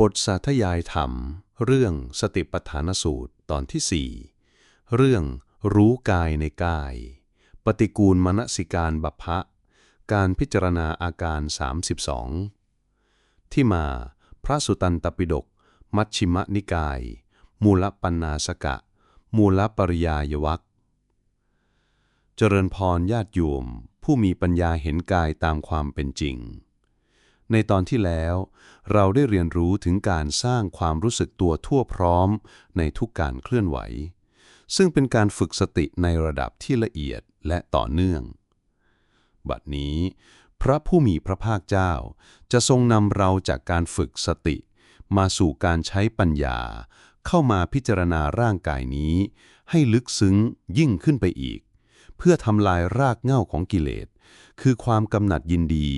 บทสาธยายธรรม เรื่องสติปัฏฐานสูตรตอนที่สี่เรื่องรู้กายในกาย ปฏิกูลมนสิการบัพพะ การพิจารณาอาการ 32 ที่มาพระสุตันตปิฎกมัชชิมนิกาย มูลปัญนาสกะ มูลปริยายวักเจริญพรญาติโยมผู้มีปัญญาเห็นกายตามความเป็นจริง ในตอนที่แล้ว เราได้เรียนรู้ถึงการสร้างความรู้สึกตัวทั่วพร้อมในทุกการเคลื่อนไหว ซึ่งเป็นการฝึกสติในระดับที่ละเอียดและต่อเนื่อง บัดนี้ พระผู้มีพระภาคเจ้า จะทรงนำเราจากการฝึกสติ มาสู่การใช้ปัญญา เข้ามาพิจารณาร่างกายนี้ ให้ลึกซึ้งยิ่งขึ้นไปอีก เพื่อทำลายรากเหง้าของกิเลส คือความกำหนัดยินดี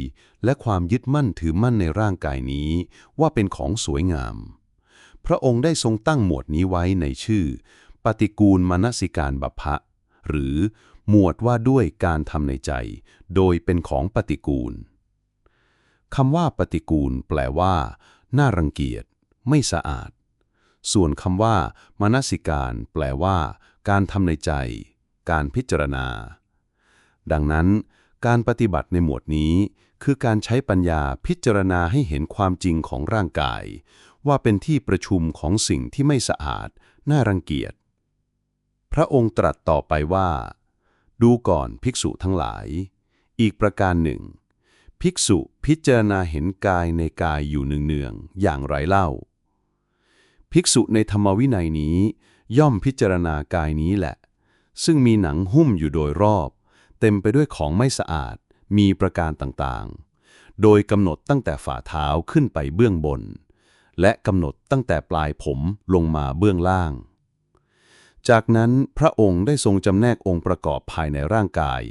และความยึดมั่นถือมั่นในร่างกายนี้ ว่าเป็นของสวยงาม พระองค์ได้ทรงตั้งหมวดนี้ไว้ในชื่อ ปฏิกูลมนสิการบัพพะ หรือหมวดว่าด้วยการทำในใจ โดยเป็นของปฏิกูลคำว่าปฏิกูล แปลว่า น่ารังเกียจ ไม่สะอาด ส่วนคำว่ามนสิการ แปลว่า การทำในใจ การพิจารณา ดังนั้น การปฏิบัติในหมวดนี้ คือการใช้ปัญญาพิจารณาให้เห็นความจริงของร่างกาย ว่าเป็นที่ประชุมของสิ่งที่ไม่สะอาด น่ารังเกียจ พระองค์ตรัสต่อไปว่า ดูก่อนภิกษุทั้งหลาย อีกประการหนึ่ง ภิกษุพิจารณาเห็นกายในกายอยู่เนืองๆอย่างไรเล่า ภิกษุในธรรมวินัยนี้ ย่อมพิจารณากายนี้แหละ ซึ่งมีหนังหุ้มอยู่โดยรอบ เต็มไปด้วยของไม่สะอาด มีประการต่างๆ โดยกำหนดตั้งแต่ฝ่าเท้าขึ้นไปเบื้องบน และกำหนดตั้งแต่ปลายผมลงมาเบื้องล่าง จากนั้นพระองค์ได้ทรงจำแนกองค์ประกอบภายในร่างกาย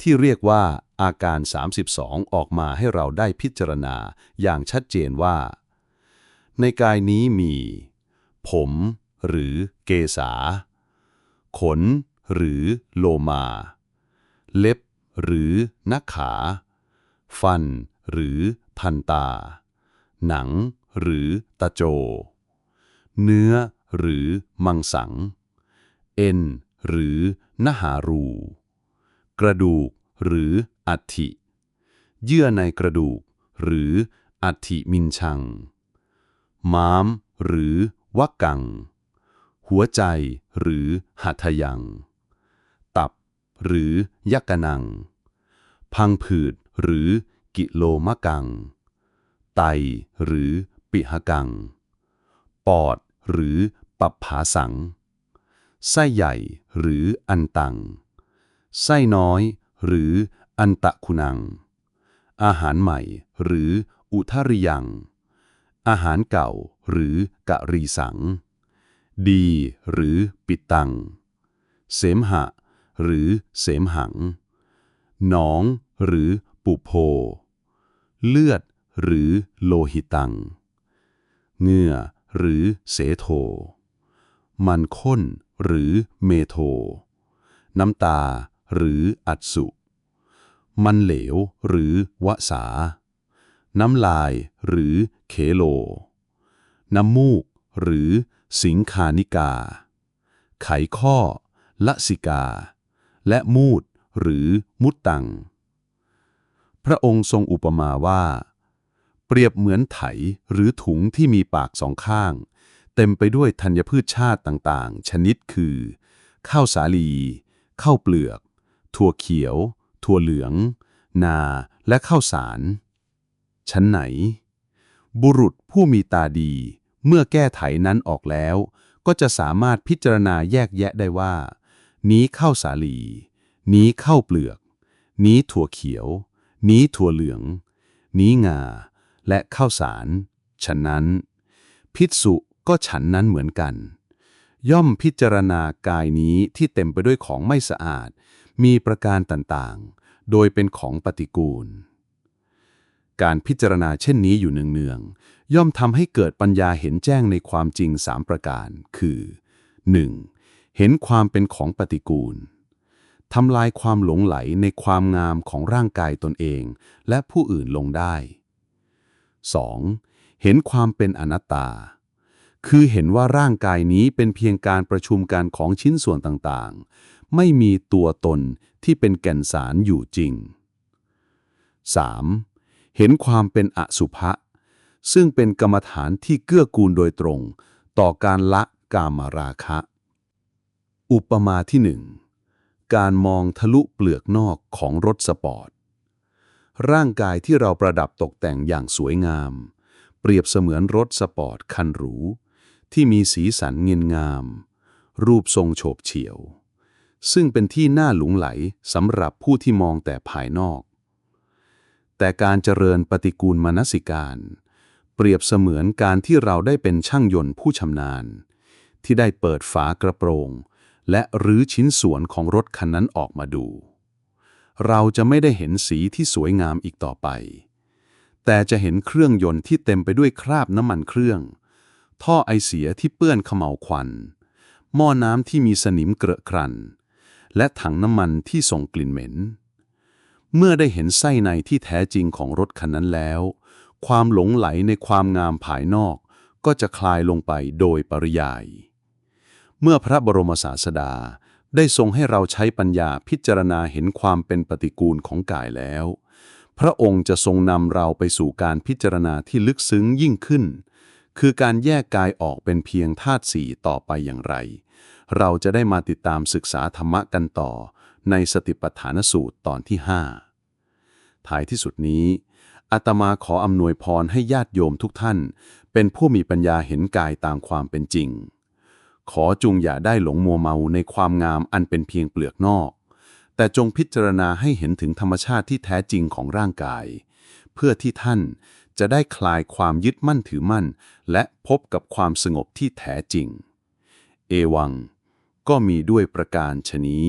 ที่เรียกว่าอาการ 32 ออกมาให้เราได้พิจารณาอย่างชัดเจนว่า ในกายนี้มี ผม หรือเกษา ขน หรือโลมา เล็บ หรือนักขา ฟัน หรือทันตา หนัง หรือตะโจ เนื้อ หรือมังสัง เอ็น หรือนหารู กระดูก หรืออัฐิ เยื่อในกระดูก หรืออัฐิมินชัง ม้าม หรือวักกัง หัวใจ หรือหัตถยัง หรือยักกนัง พังผืดหรือกิโลมะกัง ไตหรือปิหกัง ปอดหรือปัปผาสัง ไส้ใหญ่หรืออันตัง ไส้น้อยหรืออันตะคุนัง อาหารใหม่หรืออุทาริยัง อาหารเก่าหรือกะรีสัง ดีหรือปิดตัง เสมหะ หรือเสมหัง หนองหรือปุโพ เลือดหรือโลหิตัง เหงื่อหรือเสโท มันข้นหรือเมโท น้ำตาหรืออัดสุ มันเหลวหรือวสา น้ำลายหรือเคโล น้ำมูกหรือสิงคานิกา ไขข้อละสิกา และมูดหรือมุตตัง พระองค์ทรงอุปมาว่า เปรียบเหมือนไถหรือถุงที่มีปากสองข้าง เต็มไปด้วยธัญพืชชาติต่างๆ ชนิดคือ ข้าวสาลีข้าวเปลือก ถั่วเขียว ถั่วเหลือง นาและข้าวสาร ชั้นไหน บุรุษผู้มีตาดี เมื่อแก้ไถนั้นออกแล้ว ก็จะสามารถพิจารณาแยกแยะได้ว่า นี้ข้าวสาลี นี้ข้าวเปลือก นี้ถั่วเขียว นี้ถั่วเหลือง นี้งา และข้าวสารฉะนั้น พิษสุก็ฉันนั้นเหมือนกัน ย่อมพิจารณากายนี้ที่เต็มไปด้วยของไม่สะอาด มีประการต่างๆ โดยเป็นของปฏิกูล การพิจารณาเช่นนี้อยู่เนืองๆย่อมทำให้เกิดปัญญาเห็นแจ้งในความจริงสามประการ คือ 1. เห็นความเป็นของปฏิกูลทำลายความหลงไหลในความงามของร่างกายตนเองและผู้อื่นลงได้ 2. เห็นความเป็นอนัตตา คือเห็นว่าร่างกายนี้เป็นเพียงการประชุมกันของชิ้นส่วนต่างๆ ไม่มีตัวตนที่เป็นแก่นสารอยู่จริง 3. เห็นความเป็นอสุภะ ซึ่งเป็นกรรมฐานที่เกื้อกูลโดยตรง ต่อการละกามราคะ อุปมาที่หนึ่งการมองทะลุเปลือกนอกของรถสปอร์ต ร่างกายที่เราประดับตกแต่งอย่างสวยงาม เปรียบเสมือนรถสปอร์ตคันหรู ที่มีสีสันเงินงาม รูปทรงโฉบเฉี่ยว ซึ่งเป็นที่น่าหลงไหลสำหรับผู้ที่มองแต่ภายนอก แต่การเจริญปฏิกูลมนสิการ เปรียบเสมือนการที่เราได้เป็นช่างยนต์ผู้ชำนาญ ที่ได้เปิดฝากระโปรง และรื้อชิ้นส่วนของรถคันนั้นออกมาดู เราจะไม่ได้เห็นสีที่สวยงามอีกต่อไป แต่จะเห็นเครื่องยนต์ที่เต็มไปด้วยคราบน้ำมันเครื่อง ท่อไอเสียที่เปื้อนเขม่าควัน หม้อน้ำที่มีสนิมเกรอะครัน และถังน้ำมันที่ส่งกลิ่นเหม็น เมื่อได้เห็นไส้ในที่แท้จริงของรถคันนั้นแล้ว ความหลงไหลในความงามภายนอกก็จะคลายลงไปโดยปริยาย เมื่อพระบรมศาสดา ได้ทรงให้เราใช้ปัญญาพิจารณาเห็นความเป็นปฏิกูลของกายแล้ว พระองค์จะทรงนำเราไปสู่การพิจารณาที่ลึกซึ้งยิ่งขึ้น คือการแยกกายออกเป็นเพียงธาตุสี่ต่อไปอย่างไร เราจะได้มาติดตามศึกษาธรรมะกันต่อ ในสติปัฏฐานสูตรตอนที่5ท้ายที่สุดนี้อาตมาขออำนวยพรให้ญาติโยมทุกท่าน เป็นผู้มีปัญญาเห็นกายตามความเป็นจริง ขอจุงอย่าได้หลงมัวเมาในความงามอันเป็นเพียงเปลือกนอก แต่จงพิจารณาให้เห็นถึงธรรมชาติที่แท้จริงของร่างกาย เพื่อที่ท่านจะได้คลายความยึดมั่นถือมั่น และพบกับความสงบที่แท้จริง เอวัง ก็มีด้วยประการชนี้